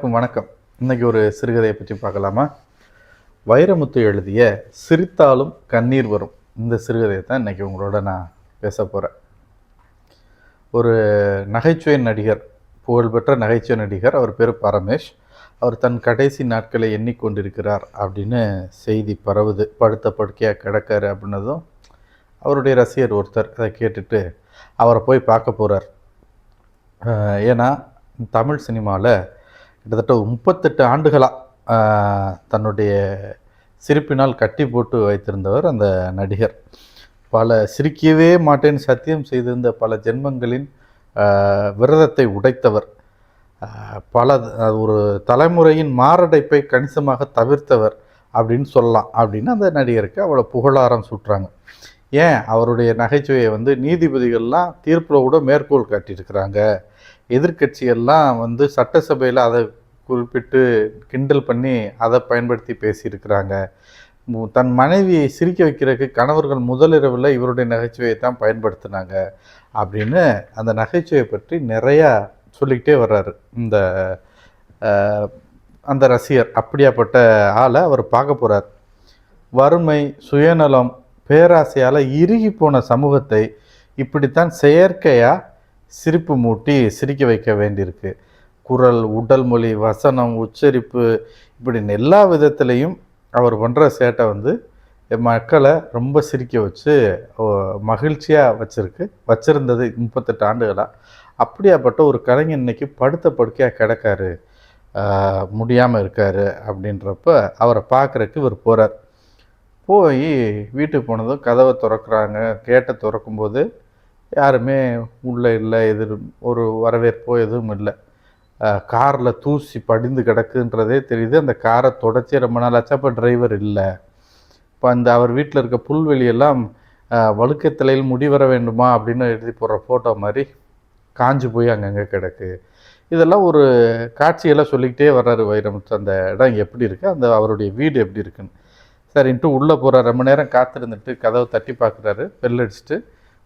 எல்லாருக்கும் வணக்கம். இன்னைக்கு ஒரு சிறுகதையை பற்றி பார்க்கலாமா? வைரமுத்து எழுதிய சிரித்தாலும் கண்ணீர் வரும். இந்த சிறுகதையை தான் இன்றைக்கி உங்களோட நான் பேச போகிறேன் ஒரு நகைச்சுவை நடிகர் புகழ்பெற்ற நகைச்சுவை நடிகர் அவர் பேர் பரமேஷ். அவர் தன் கடைசி நாட்களை எண்ணிக்கொண்டிருக்கிறார் அப்படின்னு செய்தி பரவுது. படுத்த படுக்கையாக கிடக்காரு அப்படின்னதும் அவருடைய ரசிகர் ஒருத்தர் அதை கேட்டுட்டு அவரை போய் பார்க்க போகிறார் ஏன்னா தமிழ் சினிமாவில் கிட்டத்தட்ட முப்பத்தெட்டு ஆண்டுகளாக தன்னுடைய சிரிப்பினால் கட்டி போட்டு வைத்திருந்தவர் அந்த நடிகர். பல சிரிக்கவே மாட்டேன் சத்தியம் செய்திருந்த பல ஜென்மங்களின் விரதத்தை உடைத்தவர். பல அது ஒரு தலைமுறையின் மாரடைப்பை கணிசமாக தவிர்த்தவர் அப்படின்னு சொல்லலாம் அப்படின்னு அந்த நடிகருக்கு அவ்வளோ புகழாரம் சுட்டுறாங்க. ஏன்? அவருடைய நகைச்சுவையை வந்து நீதிபதிகள்லாம் தீர்ப்பில் கூட மேற்கோள் காட்டியிருக்கிறாங்க. எதிர்கட்சியெல்லாம் வந்து சட்டசபையில் அதை குறிப்பிட்டு கிண்டல் பண்ணி அதை பயன்படுத்தி பேசியிருக்கிறாங்க. தன் மனைவியை சிரிக்க வைக்கிறதுக்கு கணவர்கள் முதலிரவில் இவருடைய நகைச்சுவையை தான் பயன்படுத்தினாங்க அப்படின்னு அந்த நகைச்சுவையை பற்றி நிறையா சொல்லிக்கிட்டே வர்றாரு. இந்த அந்த ரசிகர் அப்படியாப்பட்ட ஆளை அவர் பார்க்க போகிறார் வறுமை சுயநலம் பேராசையால் இறுகி போன சமூகத்தை இப்படித்தான் செயற்கையாக சிரிப்பு மூட்டி சிரிக்க வைக்க வேண்டியிருக்கு. குரல் உடல் மொழி வசனம் உச்சரிப்பு இப்படின்னு எல்லா விதத்துலேயும் அவர் பண்ணுற சேட்டை வந்து மக்களை ரொம்ப சிரிக்க வச்சு மகிழ்ச்சியாக வச்சிருக்கு. வச்சிருந்தது முப்பத்தெட்டு ஆண்டுகளாக அப்படியாப்பட்ட ஒரு கலைஞர் இன்னைக்கு படுத்த படுக்கையாக கிடக்காரு. முடியாமல் இருக்காரு அப்படின்றப்ப அவரை பார்க்குறக்கு இவர் போகிறார் போய் வீட்டுக்கு போனதும் கதவை திறக்கிறாங்க. கேட்டை திறக்கும்போது யாருமே உள்ளே இல்லை எதிர் ஒரு வரவேற்போ எதுவும் இல்லை. காரில் தூசி படிந்து கிடக்குன்றதே தெரியுது. அந்த காரை தொடச்சி ரொம்ப நாள் ஆச்சு. அப்போ டிரைவர் இல்லை. இப்போ அந்த அவர் வீட்டில் இருக்க புல்வெளியெல்லாம் அஹ், முடி வர வேண்டுமா அப்படின்னு எழுதி போடுற ஃபோட்டோ மாதிரி காஞ்சு போய் அங்கங்கே கிடக்கு. இதெல்லாம் ஒரு காட்சியெல்லாம் சொல்லிக்கிட்டே வர்றாரு வைரமுத்து. அந்த இடம் எப்படி இருக்குது அந்த அவருடைய வீடு எப்படி இருக்குன்னு. சரின்ட்டு உள்ளே போகிற ரொம்ப நேரம் காத்திருந்துட்டு கதவை தட்டி பார்க்குறாரு bell அடிச்சுட்டு.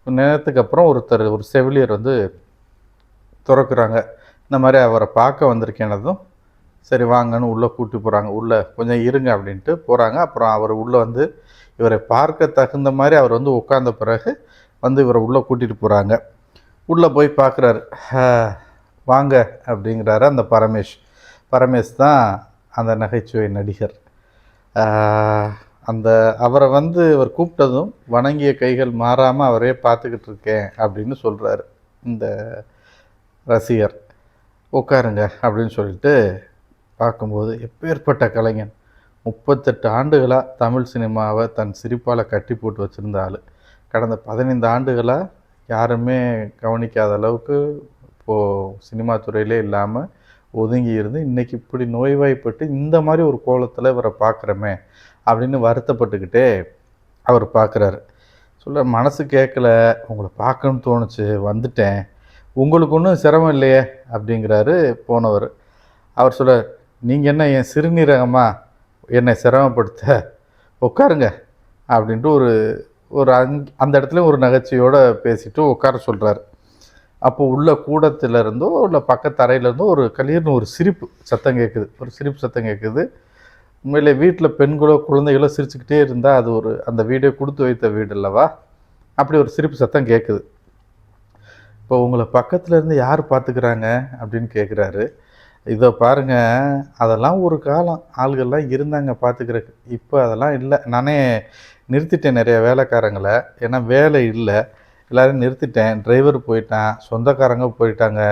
நேரத்துக்கு அப்புறம் ஒருத்தர் ஒரு செவிலியர் வந்து திறக்கிறாங்க. இந்த மாதிரி அவரை பார்க்க வந்திருக்கேனதும் சரி வாங்கன்னு உள்ளே கூட்டி போகிறாங்க உள்ளே கொஞ்சம் இருங்க அப்படின்ட்டு போகிறாங்க அப்புறம் அவர் உள்ளே வந்து இவரை பார்க்க தகுந்த மாதிரி அவர் வந்து உட்காந்த பிறகு வந்து இவரை உள்ளே கூட்டிகிட்டு போகிறாங்க உள்ளே போய் பார்க்குறாரு. வாங்க அப்படிங்கிறாரு அந்த பரமேஷ். பரமேஷ் தான் அந்த நகைச்சுவை நடிகர். அந்த அவரை வந்து இவர் கூப்பிட்டதும் வணங்கிய கைகள் மாறாமல் அவரே பார்த்துக்கிட்டு இருக்கேன் அப்படின்னு சொல்கிறாரு இந்த ரசிகர். உட்காருங்க அப்படின்னு சொல்லிட்டு பார்க்கும்போது எப்பேற்பட்ட கலைஞன். முப்பத்தெட்டு ஆண்டுகளாக தமிழ் சினிமாவை தன் சிரிப்பால் கட்டி போட்டு வச்சுருந்த ஆள். கடந்த பதினைந்து ஆண்டுகளாக யாருமே கவனிக்காத அளவுக்கு இப்போது சினிமா துறையிலே இல்லாமல் ஒதுங்கி இருந்து இன்றைக்கி இப்படி நோய்வாய்ப்பட்டு இந்த மாதிரி ஒரு கோலத்தில் இவரை பார்க்குறோமே அப்படின்னு வருத்தப்பட்டுக்கிட்டே அவர் பார்க்குறாரு. சொல்ல மனசு கேட்கல உங்களை பார்க்கணும்னு தோணுச்சு வந்துட்டேன். உங்களுக்கு ஒன்றும் சிரமம் இல்லையே அப்படிங்கிறாரு போனவர். அவர் சொல்ல நீங்கள் என்ன என் சிறுநீரகமாக என்னை சிரமப்படுத்த? உட்காருங்க. அப்படின்ட்டு ஒரு ஒரு அங் அந்த இடத்துல ஒரு நகைச்சுவையோடு பேசிட்டு உட்கார சொல்கிறாரு அப்போ உள்ள கூடத்துலேருந்தோ இல்லை பக்கத்தரையில இருந்தோ ஒரு கலீர்னு ஒரு சிரிப்பு சத்தம் கேட்குது ஒரு சிரிப்பு சத்தம் கேட்குது உண்மையிலே வீட்டில் பெண்களோ குழந்தைகளோ சிரிச்சுக்கிட்டே இருந்தால் அது ஒரு அந்த வீடே கொடுத்து வைத்த வீடு இல்லவா அப்படி ஒரு சிரிப்பு சத்தம் கேட்குது இப்போ உங்களை பக்கத்துல இருந்து யார் பார்த்துக்கிறாங்க அப்படின்னு கேட்குறாரு இதை பாருங்க அதெல்லாம் ஒரு காலம். ஆள்கள்லாம் இருந்தாங்க பார்த்துக்கிறக்கு இப்போ அதெல்லாம் இல்லை. நானே நிறுத்திட்டேன் நிறைய வேலைக்காரங்களை. ஏன்னா வேலை இல்லை. எல்லாரையும் நிறுத்திட்டேன். டிரைவர் போயிட்டான் சொந்தக்காரங்க போயிட்டாங்க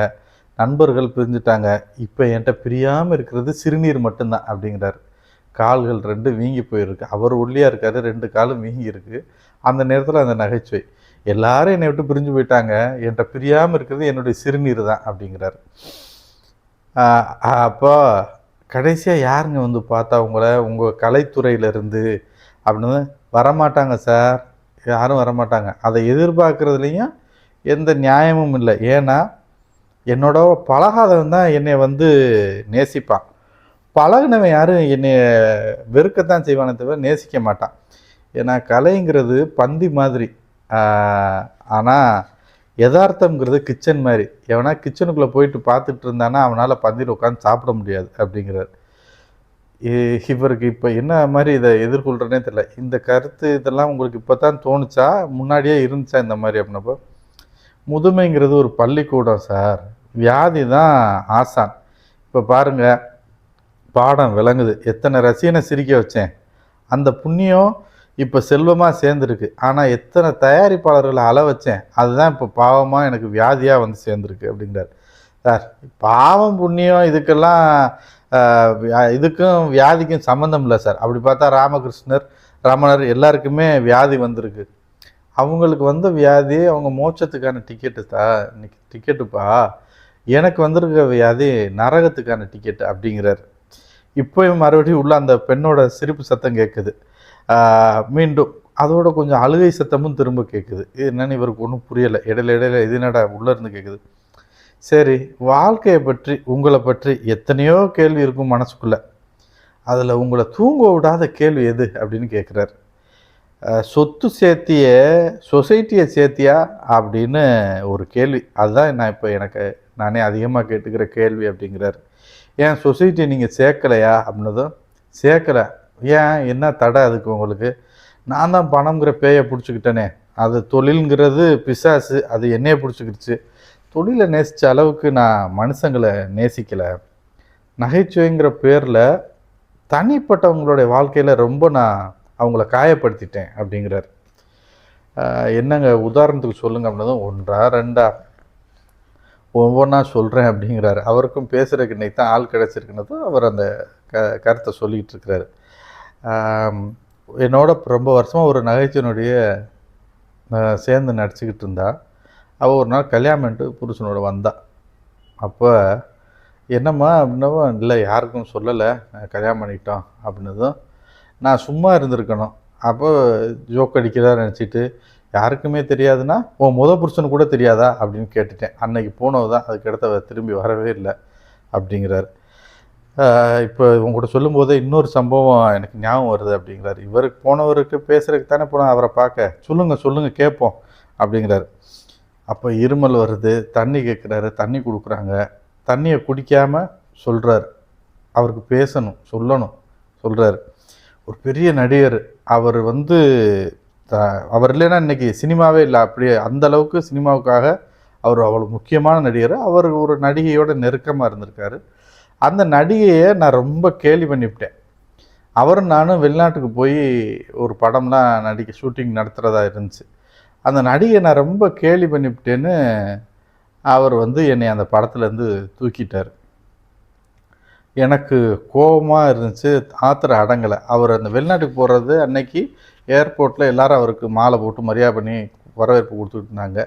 நண்பர்கள் பிரிஞ்சுட்டாங்க. இப்போ என்கிட்ட பிரியாமல் இருக்கிறது சிறுநீர் மட்டும்தான் அப்படிங்கிறாரு. கால்கள் ரெண்டு வீங்கி போயிருக்கு. அவர் ஒல்லியாக இருக்காரு ரெண்டு காலும் வீங்கி இருக்கு அந்த நேரத்தில் அந்த நகைச்சுவை. எல்லாரும் என்னை விட்டு பிரிஞ்சு போயிட்டாங்க. என்கிட்ட பிரியாமல் இருக்கிறது என்னுடைய சிறுநீர் தான் அப்படிங்கிறாரு. அப்போ கடைசியாக யாருங்க வந்து பார்த்தா உங்களை உங்கள் கலைத்துறையிலேருந்து அப்படின்னு வரமாட்டாங்க சார். யாரும் வரமாட்டாங்க. அதை எதிர்பார்க்குறதுலையும் எந்த நியாயமும் இல்லை. ஏன்னா என்னோட பழகாதவன் தான் என்னை வந்து நேசிப்பான். பழகுனவன் யாரும் என்னை வெறுக்கத்தான் செய்வானே தவிர நேசிக்க மாட்டான். ஏன்னா கலைங்கிறது பந்தி மாதிரி. ஆனால் யதார்த்தம்ங்கிறது கிச்சன் மாதிரி. எவனா கிச்சனுக்குள்ளே போயிட்டு பார்த்துட்டு இருந்தானா அவனால் பந்தியில் உட்காந்து சாப்பிட முடியாது அப்படிங்கிறார். இவருக்கு இப்போ என்ன மாதிரி இதை எதிர்கொள்கிறனே தெரியல. இந்த கருத்து இதெல்லாம் உங்களுக்கு இப்போ தான் தோணுச்சா? முன்னாடியே இருந்துச்சா இந்த மாதிரி அப்படின்னப்போ? முதுமைங்கிறது ஒரு பள்ளிக்கூடம் சார். வியாதி தான் ஆசான். இப்போ பாருங்கள் பாடம் விளங்குது. எத்தனை ரசிகனை சிரிக்க வச்சேன். அந்த புண்ணியம் இப்போ செல்வமாக சேர்ந்துருக்கு. ஆனால் எத்தனை தயாரிப்பாளர்களை அள வச்சேன் அதுதான் இப்போ பாவமாக எனக்கு வியாதியாக வந்து சேர்ந்துருக்கு அப்படிங்கிறார். சார் பாவம் புண்ணியம் இதுக்கெல்லாம் வியா- இதுக்கும் வியாதிக்கும் சம்மந்தம் இல்லை சார். அப்படி பார்த்தா ராமகிருஷ்ணர் ரமணர் எல்லாருக்குமே வியாதி வந்திருக்கு. அவங்களுக்கு வந்த வியாதி அவங்க மோட்சத்துக்கான டிக்கெட்டு தா இன்னைக்கு டிக்கெட்டுப்பா எனக்கு வந்திருக்க வியாதி நரகத்துக்கான டிக்கெட் அப்படிங்கிறார். இப்போயும் மறுபடியும் உள்ள அந்த பெண்ணோட சிரிப்பு சத்தம் கேட்குது மீண்டும் அதோட கொஞ்சம் அழுகை சத்தமும் திரும்ப கேட்குது இது என்னன்னு இவருக்கு ஒன்றும் புரியலை. இடையில இடையில இது என்னடா உள்ளே இருந்து கேட்குது சரி வாழ்க்கையை பற்றி உங்களை பற்றி எத்தனையோ கேள்வி இருக்கும் மனசுக்குள்ள. அதில் உங்களை தூங்க விடாத கேள்வி எது அப்படின்னு கேட்குறாரு சொத்து சேர்த்திய சொசைட்டியை சேர்த்தியா அப்படின்னு ஒரு கேள்வி. அதுதான் நான் இப்போ எனக்கு நானே அதிகமாக கேட்டுக்கிற கேள்வி அப்படிங்கிறார். ஏன் சொசைட்டியை நீங்கள் சேர்க்கலையா அப்படின்னதும் சேர்க்கலை. ஏன்? என்ன தடை அதுக்கு உங்களுக்கு? நான் தான் பணம்ங்கிற பேயை பிடிச்சிக்கிட்டேனே. அது தொழில்ங்கிறது பிசாசு அது என்னையே பிடிச்சிக்கிடுச்சு. தொழிலை நேசித்த அளவுக்கு நான் மனுஷங்களை நேசிக்கலை. நகைச்சுவைங்கிற பேரில் தனிப்பட்டவங்களுடைய வாழ்க்கையில் ரொம்ப நான் அவங்கள காயப்படுத்திட்டேன் அப்படிங்கிறார். என்னங்க? உதாரணத்துக்கு சொல்லுங்க அப்படின்னதும் ஒன்றா ரெண்டா? ஒவ்வொன்றா சொல்கிறேன் அப்படிங்கிறாரு. அவருக்கும் பேசுகிறதுக்கு இன்னைக்கு தான் ஆள் கிடச்சிருக்குனதும் அவர் அந்த க கருத்தை சொல்லிக்கிட்டு இருக்கிறாரு. என்னோட ரொம்ப வருஷமாக ஒரு நகைச்சுவனுடைய சேர்ந்து நடிச்சுக்கிட்டு இருந்தா. அவள் ஒரு நாள் கல்யாணம் பண்ணிட்டு புருஷனோட வந்தா. அப்போ என்னம்மா அப்படின்னவோ இல்லை யாருக்கும் சொல்லலை. கல்யாணம் பண்ணிக்கிட்டோம். அப்படின்னதும் நான் சும்மா இருந்திருக்கணும். அப்போ ஜோக் அடிக்கிறதா நினச்சிட்டு யாருக்குமே தெரியாதுன்னா உன் முத புருஷனு கூட தெரியாதா? அப்படின்னு கேட்டுட்டேன். அன்னைக்கு போனது தான் அதுக்கடுத்து அவர் திரும்பி வரவே இல்லை அப்படிங்கிறார். இப்போ உங்கள்கிட்ட சொல்லும்போது இன்னொரு சம்பவம் எனக்கு ஞாபகம் வருது அப்படிங்கிறார். இவருக்கு போனவருக்கு பேசுகிறதுக்கு தானே போனோம் அவரை பார்க்க. சொல்லுங்கள் சொல்லுங்கள் கேட்போம் அப்படிங்கிறாரு. அப்போ இருமல் வருது தண்ணி கேட்குறாரு தண்ணி கொடுக்குறாங்க. தண்ணியை குடிக்காமல் சொல்கிறாரு அவருக்கு பேசணும் சொல்லணும் சொல்கிறாரு ஒரு பெரிய நடிகர் அவர் வந்து த- அவர் இல்லைன்னா இன்றைக்கி சினிமாவே இல்லை. அப்படியே அந்த அளவுக்கு சினிமாவுக்காக அவர் அவ்வளோ முக்கியமான நடிகர். அவர் ஒரு நடிகையோட நெருக்கமாக இருந்திருக்காரு. அந்த நடிகையை நான் ரொம்ப கேலி பண்ணிவிட்டேன். அவரும் நானும் வெளிநாட்டுக்கு போய் ஒரு படம்லாம் நடிக்க ஷூட்டிங் நடத்துகிறதா இருந்துச்சு. அந்த நடிகை நான் ரொம்ப கேலி பண்ணிவிட்டேன்னு அவர் வந்து என்னை அந்த படத்துலேருந்து தூக்கிட்டார். எனக்கு கோபமாக இருந்துச்சு ஆத்திரம் அடங்கலை. அவர் அந்த வெளிநாட்டுக்கு போகிறது அன்னைக்கு ஏர்போர்ட்டில் எல்லாரும் அவருக்கு மாலை போட்டு மரியாதை பண்ணி வரவேற்பு கொடுத்துட்டு இருந்தாங்க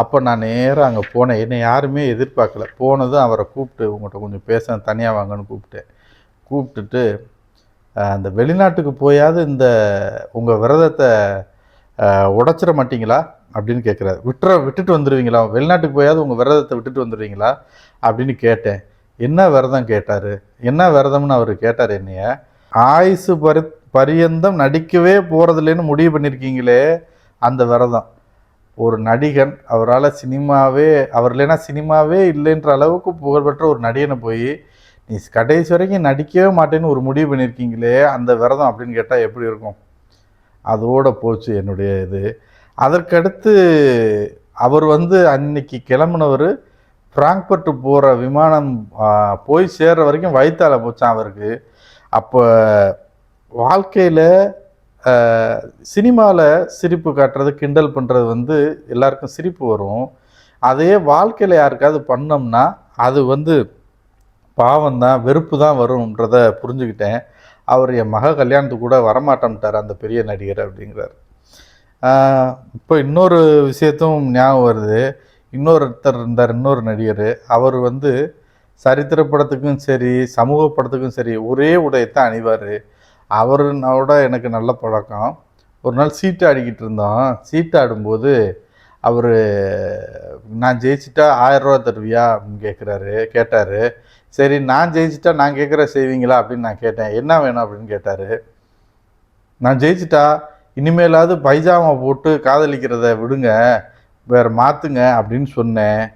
அப்போ நான் நேராக அங்கே போனேன். என்னை யாருமே எதிர்பார்க்கல. போனதும் அவரை கூப்பிட்டு உங்கள்கிட்ட கொஞ்சம் பேச தனியாக வாங்கன்னு கூப்பிட்டேன். கூப்பிட்டுட்டு அந்த வெளிநாட்டுக்கு போயாவது இந்த உங்கள் விரதத்தை உடச்சிட உடைச்சிட மாட்டீங்களா? அப்படின்னு கேட்குறாரு விட்டுற விட்டுட்டு வந்துடுவீங்களா வெளிநாட்டுக்கு போயாவது உங்கள் விரதத்தை விட்டுட்டு வந்துடுவீங்களா அப்படின்னு கேட்டேன். என்ன விரதம்? கேட்டார். என்ன விரதம்னு அவர் கேட்டார் என்னைய? ஆயுசு பரி பரியந்தம் நடிக்கவே போகிறதில்லைன்னு முடிவு பண்ணியிருக்கீங்களே அந்த விரதம். ஒரு நடிகன் அவரால் சினிமாவே அவர் இல்லைன்னா சினிமாவே இல்லைன்ற அளவுக்கு புகழ்பெற்ற ஒரு நடிகனை போய் நீ கடைசி வரைக்கும் நடிக்கவே மாட்டேன்னு ஒரு முடிவு பண்ணியிருக்கீங்களே அந்த விரதம் அப்படின்னு கேட்டால் எப்படி இருக்கும்? அதோட போச்சு என்னுடைய இது. அதற்கடுத்து அவர் வந்து அன்னைக்கு கிளம்புனவர் ஃப்ராங்க்பர்ட் போகிற விமானம் போய் சேர்ற வரைக்கும் வயிற்றால போச்சான் அவருக்கு. அப்போ வாழ்க்கையில் சினிமாவில் சிரிப்பு காட்டுறது கிண்டல் பண்ணுறது வந்து எல்லாருக்கும் சிரிப்பு வரும். அதே வாழ்க்கையில் யாருக்காவது பண்ணோம்னா அது வந்து பாவம் தான் வெறுப்பு தான் வரும்ன்றத புரிஞ்சுக்கிட்டேன். அவர் என் மக கல்யாணத்துக்கு கூட வரமாட்டோம்ட்டார் அந்த பெரிய நடிகர் அப்படிங்கிறார். இப்போ இன்னொரு விஷயத்தும் ஞாபகம் வருது. இன்னொருத்தர் இருந்தார் இன்னொரு நடிகர். அவர் வந்து சரித்திர படத்துக்கும் சரி சமூக படத்துக்கும் சரி ஒரே உடையத்தான் அணிவார். அவரோட எனக்கு நல்ல பழக்கம். ஒரு நாள் சீட்டு ஆடிக்கிட்டு இருந்தோம் சீட்டு ஆடும்போது அவர் நான் ஜெயிச்சிட்டா ஆயிரம் ரூபா தருவியா? அப்படின்னு கேட்குறாரு கேட்டார். சரி நான் ஜெயிச்சிட்டா நான் கேட்குற செய்வீங்களா? அப்படின்னு நான் கேட்டேன். என்ன வேணும்? அப்படின்னு கேட்டார். நான் ஜெயிச்சிட்டா இனிமேலாவது பைஜாமா போட்டு காதலிக்கிறத விடுங்க. வேறு மாற்றுங்க அப்படின்னு சொன்னேன்.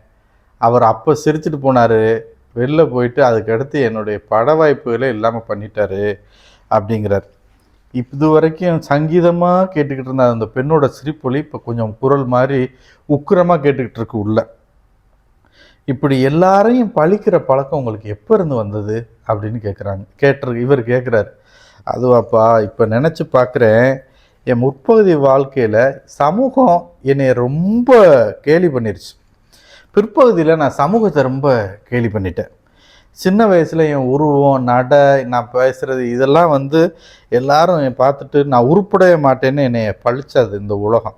அவர் அப்போ சிரிச்சிட்டு போனார். வெளில போயிட்டு அதுக்கடுத்து என்னுடைய பட வாய்ப்புகளே இல்லாமல் பண்ணிட்டாரு. அப்படிங்கிறார். இது வரைக்கும் சங்கீதமாக கேட்டுக்கிட்டு இருந்த அந்த பெண்ணோட சிரிப்பொலி இப்போ கொஞ்சம் குரல் மாதிரி உக்கிரமாக கேட்டுக்கிட்டு இருக்கு உள்ள. இப்படி எல்லாரையும் பழிக்கிற பழக்கம் உங்களுக்கு எப்போ இருந்து வந்தது அப்படின்னு கேட்குறாங்க கேட்டு இவர் கேட்குறாரு அதுவாப்பா இப்போ நினச்சி பார்க்குறேன் என் முற்பகுதி வாழ்க்கையில் சமூகம் என்னை ரொம்ப கேலி பண்ணிருச்சு. பிற்பகுதியில் நான் சமூகத்தை ரொம்ப கேலி பண்ணிட்டேன். சின்ன வயசில் என் உருவம் நடை நான் பேசுகிறது இதெல்லாம் வந்து எல்லாரும் பார்த்துட்டு நான் உருப்படைய மாட்டேன்னு என்னை பழிச்சது இந்த உலகம்.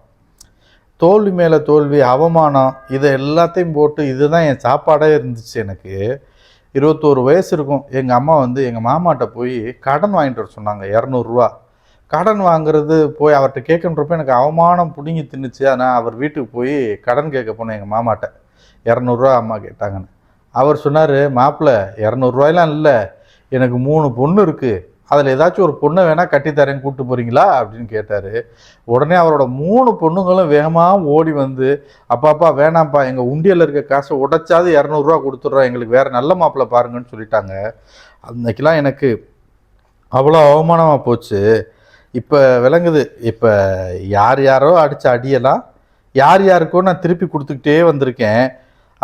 தோல்வி மேலே தோல்வி அவமானம் இதை எல்லாத்தையும் போட்டு இதுதான் என் சாப்பாடே இருந்துச்சு எனக்கு. இருபத்தோரு வயசு இருக்கும். எங்கள் அம்மா வந்து எங்கள் மாமாட்ட போய் கடன் வாங்கிட்டு வர சொன்னாங்க இரநூறுவா. கடன் வாங்குறது போய் அவர்கிட்ட கேட்கன்றப்ப எனக்கு அவமானம் பிடுங்கி தின்னுச்சு. ஆனால் அவர் வீட்டுக்கு போய் கடன் கேட்க போனேன் எங்கள் மாமாட்ட. இரநூறுவா அம்மா கேட்டாங்கன்னு. அவர் சொன்னார் மாப்பிள்ளை இரநூறுவாயெலாம் இல்லை. எனக்கு மூணு பொண்ணு இருக்குது அதில் ஏதாச்சும் ஒரு பொண்ணை வேணால் கட்டித்தரேன் கூப்பிட்டு போகிறீங்களா அப்படின்னு கேட்டார். உடனே அவரோட மூணு பொண்ணுங்களும் வேகமாக ஓடி வந்து அப்பாப்பா வேணாம்ப்பா. எங்கள் உண்டியலில் இருக்க காசை உடைச்சாது இரநூறுவா கொடுத்துட்றோம் எங்களுக்கு வேறு நல்ல மாப்பிள்ளை பாருங்கன்னு சொல்லிட்டாங்க. அன்னைக்கெலாம் எனக்கு அவ்வளோ அவமானமாக போச்சு. இப்போ விளங்குது. இப்போ யார் யாரோ அடித்த அடியெல்லாம் யார் யாருக்கோ நான் திருப்பி கொடுத்துக்கிட்டே வந்திருக்கேன்.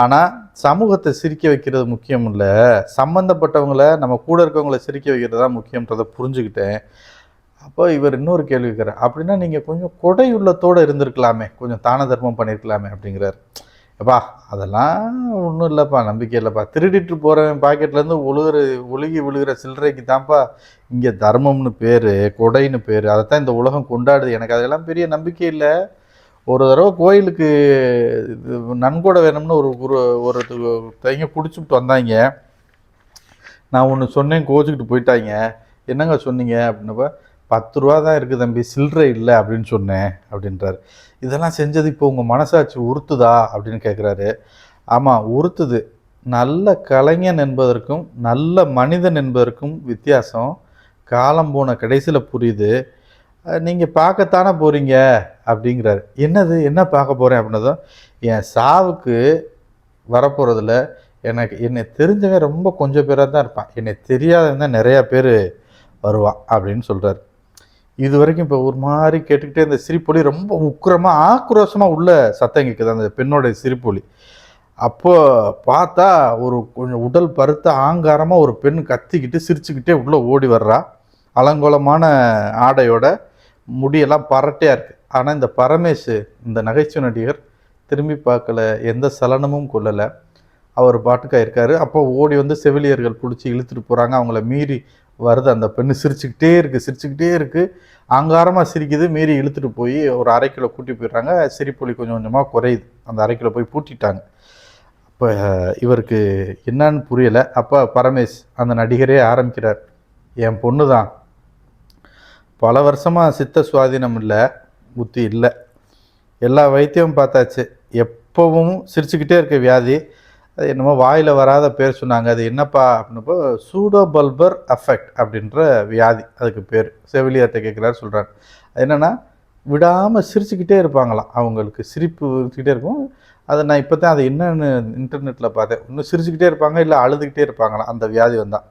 ஆனால் சமூகத்தை சிரிக்க வைக்கிறது முக்கியம் இல்லை சம்மந்தப்பட்டவங்களை நம்ம கூட இருக்கவங்கள சிரிக்க வைக்கிறது தான் முக்கியன்றதை புரிஞ்சுக்கிட்டேன். அப்போ இவர் இன்னொரு கேள்வி கேட்குறார். அப்படின்னா நீங்கள் கொஞ்சம் கொடை உள்ளத்தோடு இருந்திருக்கலாமே. கொஞ்சம் தான தர்மம் பண்ணியிருக்கலாமே அப்படிங்கிறார். எப்பா அதெல்லாம் ஒன்றும் இல்லைப்பா. நம்பிக்கை இல்லைப்பா. திருடிட்டு போகிறவன் பாக்கெட்லேருந்து ஒழுகுற ஒழுகி விழுகிற சில்லறைக்கு தான்ப்பா. இங்கே தர்மம்னு பேர் கொடைன்னு பேர். அதை தான் இந்த உலகம் கொண்டாடுது. எனக்கு அதெல்லாம் பெரிய நம்பிக்கை இல்லை. ஒரு தடவை கோயிலுக்கு இது நன்கொடை வேணும்னு ஒரு குரு ஒரு தைங்க குடிச்சுட்டு வந்தாங்க. நான் ஒன்று சொன்னேன் கோச்சிக்கிட்டு போயிட்டாங்க. என்னங்க சொன்னீங்க? அப்படின்னப்ப பத்து ரூபா தான் இருக்குது தம்பி சில்லறை இல்லை அப்படின்னு சொன்னேன் அப்படின்றாரு. இதெல்லாம் செஞ்சது இப்போ உங்கள் மனசாட்சி உறுத்துதா? அப்படின்னு கேட்குறாரு ஆமாம் உறுத்துது. நல்ல கலைஞன் என்பதற்கும் நல்ல மனிதன் என்பதற்கும் வித்தியாசம். காலம் போன கடைசியில் புரியுது. நீங்கள் பார்க்கத்தானே போகிறீங்க அப்படிங்கிறாரு. என்னது? என்ன பார்க்க போகிறேன் அப்படின்னதும் என் சாவுக்கு வரப்போகிறதுல எனக்கு என்னை தெரிஞ்சவன் ரொம்ப கொஞ்சம் பேராக தான் இருப்பான். என்னை தெரியாதவன் தான் நிறையா பேர் வருவான் அப்படின்னு சொல்கிறாரு இது வரைக்கும் இப்போ ஒரு மாதிரி கேட்டுக்கிட்டே இந்த சிரிப்பொலி ரொம்ப உக்கிரமாக ஆக்ரோஷமாக உள்ள சத்தம் கேட்குது அந்த பெண்ணோடைய சிரிப்பொலி. அப்போ பார்த்தா ஒரு கொஞ்சம் உடல் பருத்த ஆங்காரமாக ஒரு பெண் கத்திக்கிட்டு சிரிச்சுக்கிட்டே உள்ளே ஓடி வர்றா. அலங்கோலமான ஆடையோட முடியெல்லாம் பரட்டையாக இருக்குது ஆனால் இந்த பரமேஷ் இந்த நகைச்சுவை நடிகர் திரும்பி பார்க்கல எந்த சலனமும் கொள்ளலை அவர் பாட்டுக்காக இருக்கார். அப்போ ஓடி வந்து செவிலியர்கள் பிடிச்சி இழுத்துட்டு போகிறாங்க அவங்கள மீறி வருது அந்த பெண்ணு. சிரிச்சுக்கிட்டே இருக்குது சிரிச்சுக்கிட்டே இருக்குது ஆங்காரமாக சிரிக்குது. மீறி இழுத்துட்டு போய் ஒரு அரைக்கிலோ கூட்டி போயிடுறாங்க. சிரிப்பொலி கொஞ்சம் கொஞ்சமாக குறையுது. அந்த அரைக்கிலோ போய் பூட்டிட்டாங்க. அப்போ இவருக்கு என்னன்னு புரியலை. அப்போ பரமேஷ் அந்த நடிகரே ஆரம்பிக்கிறார். என் பொண்ணு தான் பல வருஷமாக சித்த சுவாதீனம் இல்லை. புத்தி இல்லை. எல்லா வைத்தியமும் பார்த்தாச்சு. எப்பவும் சிரிச்சுக்கிட்டே இருக்க வியாதி. அது என்னமோ வாயில் வராத பேர் சொன்னாங்க. அது என்னப்பா அப்படின்னப்போ சூடோ பல்பர் அஃபெக்ட் அப்படின்ற வியாதி. அதுக்கு பேர். செவிலியர்கிட்ட கேட்குறாரு சொல்கிறாரு அது என்னென்னா விடாமல் சிரிச்சுக்கிட்டே இருப்பாங்களாம். அவங்களுக்கு சிரிப்பு இருந்துக்கிட்டே இருக்கும். அதை நான் இப்போ தான் அது என்னென்னு இன்டர்நெட்டில் பார்த்தேன். இன்னும் சிரிச்சுக்கிட்டே இருப்பாங்க இல்லை அழுதுகிட்டே இருப்பாங்களாம். அந்த வியாதி வந்தால்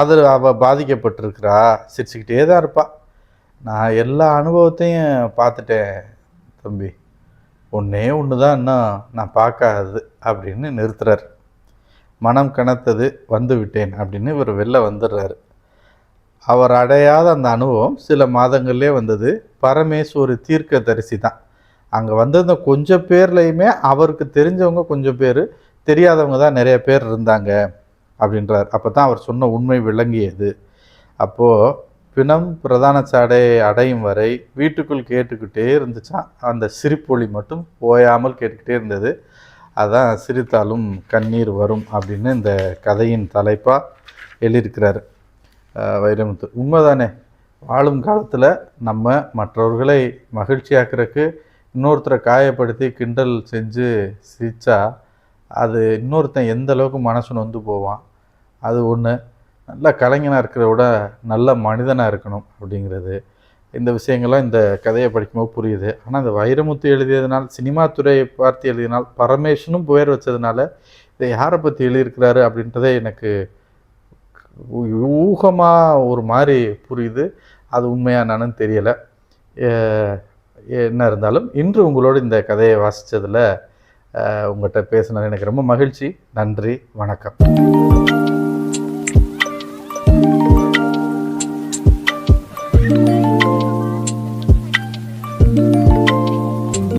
அது அவள் பாதிக்கப்பட்டிருக்கிறா. சிரிச்சுக்கிட்டே தான் இருப்பாள் நான் எல்லா அனுபவத்தையும் பார்த்துட்டேன் தம்பி. ஒன்றே ஒன்று தான் இன்னும் நான் பார்க்காதது அப்படின்னு நிறுத்துறார். மனம் கனத்தது வந்து விட்டேன் அப்படின்னு இவர் வெளில வந்துடுறாரு. அவர் அடையாத அந்த அனுபவம் சில மாதங்கள்லே வந்தது. பரமேஸ்வர் ஒரு தீர்க்க தரிசி தான். அங்கே வந்திருந்த கொஞ்சம் பேர்லையுமே அவருக்கு தெரிஞ்சவங்க கொஞ்சம் பேர் தெரியாதவங்க தான் நிறைய பேர் இருந்தாங்க அப்படின்றார். அப்போ தான் அவர் சொன்ன உண்மை விளங்கியது. அப்போது பிணம் பிரதான சாடை அடையும் வரை வீட்டுக்குள் கேட்டுக்கிட்டே இருந்துச்சான் அந்த சிரிப்பொலி மட்டும் ஓயாமல் கேட்டுக்கிட்டே இருந்தது. அதான் சிரித்தாலும் கண்ணீர் வரும் அப்படின்னு இந்த கதையின் தலைப்பாக எழுதியிருக்கிறார் வைரமுத்து. உண்மைதானே? வாழும் காலத்தில் நம்ம மற்றவர்களை மகிழ்ச்சியாக்குறதுக்கு இன்னொருத்தரை காயப்படுத்தி கிண்டல் செஞ்சு சிரித்தா அது இன்னொருத்தன் எந்த அளவுக்கு மனசு நொந்து போவான். அது ஒன்று நல்ல கலைஞனாக இருக்கிறத விட நல்ல மனிதனாக இருக்கணும் அப்படிங்கிறது. இந்த விஷயங்கள்லாம் இந்த கதையை படிக்கும்போது புரியுது. ஆனால் இந்த வைரமுத்து எழுதியதுனால் சினிமா துறையை பார்த்து எழுதினால் பரமேஷனும் புயர் வச்சதுனால இதை யாரை பற்றி எழுதியிருக்கிறாரு அப்படின்றதே எனக்கு ஊகமாக ஒரு மாதிரி புரியுது. அது உண்மையாக தெரியலை. என்ன இருந்தாலும் இன்று உங்களோட இந்த கதையை வாசித்ததில் உங்கள்கிட்ட பேசினது எனக்கு ரொம்ப மகிழ்ச்சி. நன்றி. வணக்கம்.